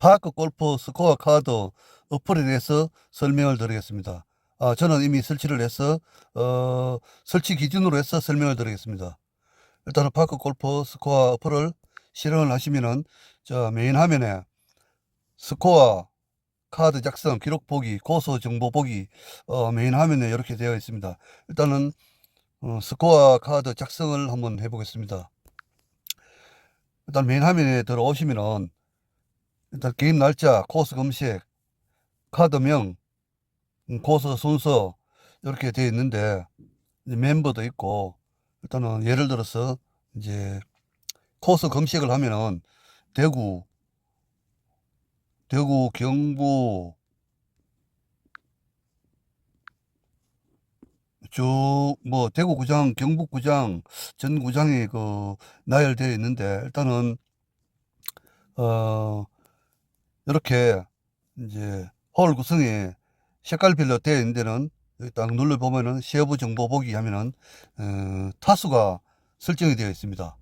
파크 골프 스코어 카드 어플에 대해서 설명을 드리겠습니다. 아, 저는 이미 설치를 해서, 어, 설치 기준으로 해서 설명을 드리겠습니다. 일단은 파크 골프 스코어 어플을 실행을 하시면은, 저 메인 화면에 스코어 카드 작성, 기록 보기, 고소 정보 보기, 어, 메인 화면에 이렇게 되어 있습니다. 일단은, 어, 스코어 카드 작성을 한번 해보겠습니다. 일단 메인 화면에 들어오시면은, 일단 게임 날짜, 코스 검색, 카드명, 음, 코스 순서, 이렇게 되어 있는데, 멤버도 있고, 일단은 예를 들어서, 이제, 코스 검색을 하면은, 대구, 대구, 경부, 쭉, 뭐, 대구구장, 경북구장, 전 구장이 그, 나열되어 있는데, 일단은, 어, 이렇게, 이제, 홀 구성이 색깔별로 되어 있는 데는, 여기 딱 눌러보면은, 시어부 정보 보기 하면은, 어, 타수가 설정이 되어 있습니다.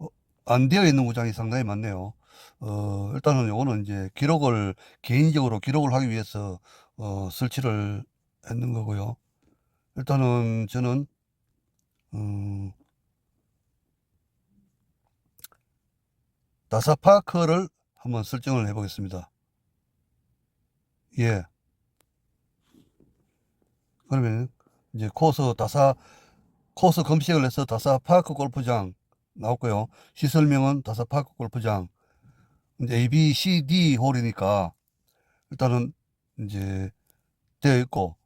어, 안 되어 있는 구장이 상당히 많네요. 어, 일단은 요거는 이제 기록을, 개인적으로 기록을 하기 위해서, 어, 설치를 했는 거고요. 일단은 저는, 음, 다사파크를 한번 설정을 해 보겠습니다. 예. 그러면 이제 코스 다사, 코스 검색을 해서 다사파크 골프장 나왔고요. 시설명은 다사파크 골프장. 이제 A, B, C, D 홀이니까 일단은 이제 되어 있고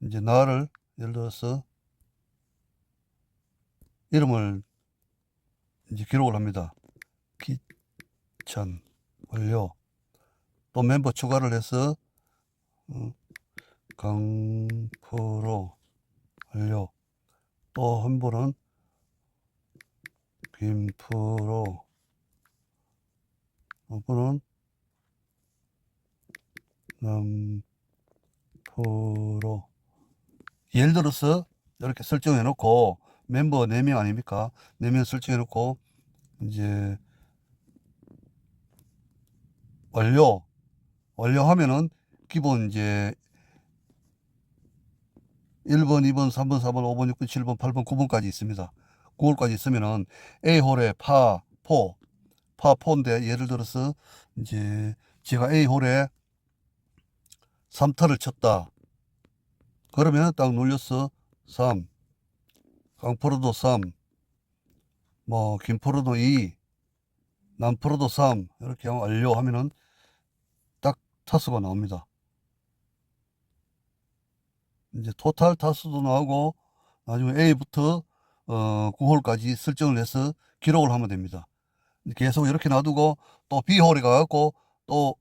이제 나를 예를 들어서 이름을 이제 기록을 합니다. 기천 완료. 또 멤버 추가를 해서 어, 강프로 완료. 또 한 분은 김프로 한 분은 남프로 예를 들어서 이렇게 설정해 놓고 멤버 4명 아닙니까? 4명 설정해 놓고 이제 완료 완료하면은 기본 이제 1번, 2번, 3번, 4번, 5번, 6번, 7번, 8번, 9번까지 있습니다. 9홀까지 있으면은 A홀에 파, 포, 파, 포인데 예를 들어서 이제 제가 A홀에 3타를 쳤다. 그러면 딱 눌려서 3, 강프로도 3, 뭐 김프로도 2, 남프로도 3 이렇게 완료하면은 딱 타수가 나옵니다. 이제 토탈 타수도 나오고 나중에 A부터 어 9홀까지 설정을 해서 기록을 하면 됩니다. 계속 이렇게 놔두고 또 B홀에 가갖고 또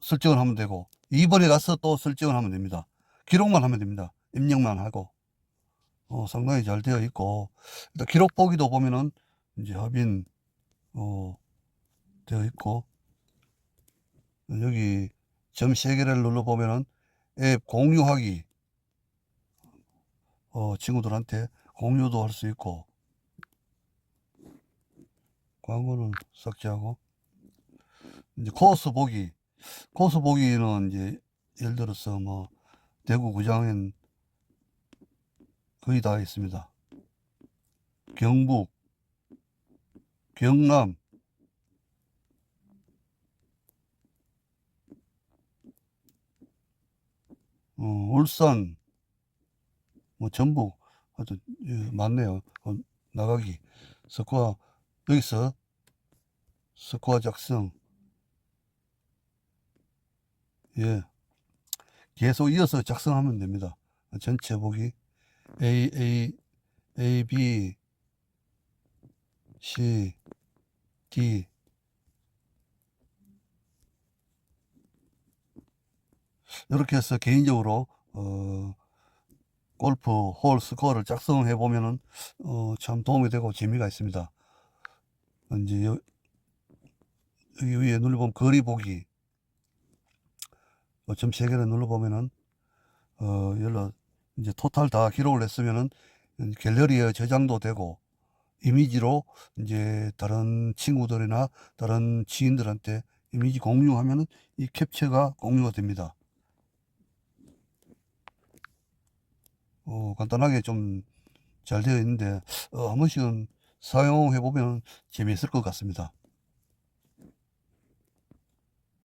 설정을 하면 되고 2번에 가서 또 설정을 하면 됩니다. 기록만 하면 됩니다. 입력만 하고 어, 상당히 잘 되어 있고 일단 기록 보기도 보면은 이제 합인 어, 되어 있고 여기 점 세 개를 눌러 보면은 앱 공유하기 어, 친구들한테 공유도 할 수 있고 광고는 삭제하고 이제 코스 보기 코스 보기는 이제 예를 들어서 뭐 대구 구장엔 거의 다 있습니다. 경북, 경남, 어, 울산, 뭐 전북, 하여튼 예, 많네요. 어, 나가기, 스코어 여기서 스코어 작성, 예, 계속 이어서 작성하면 됩니다. 전체 보기. A A A B C D 이렇게 해서 개인적으로 어, 골프 홀 스코어를 작성해 보면은 어, 참 도움이 되고 재미가 있습니다. 이제 여, 여기 위에 눌러보면 거리 보기 어, 점세 개를 눌러보면은 어, 열로 이제 토탈 다 기록을 했으면은 갤러리에 저장도 되고 이미지로 이제 다른 친구들이나 다른 지인들한테 이미지 공유하면은 이 캡처가 공유가 됩니다. 어, 간단하게 좀 잘 되어 있는데, 어, 한 번씩은 사용해 보면 재미있을 것 같습니다.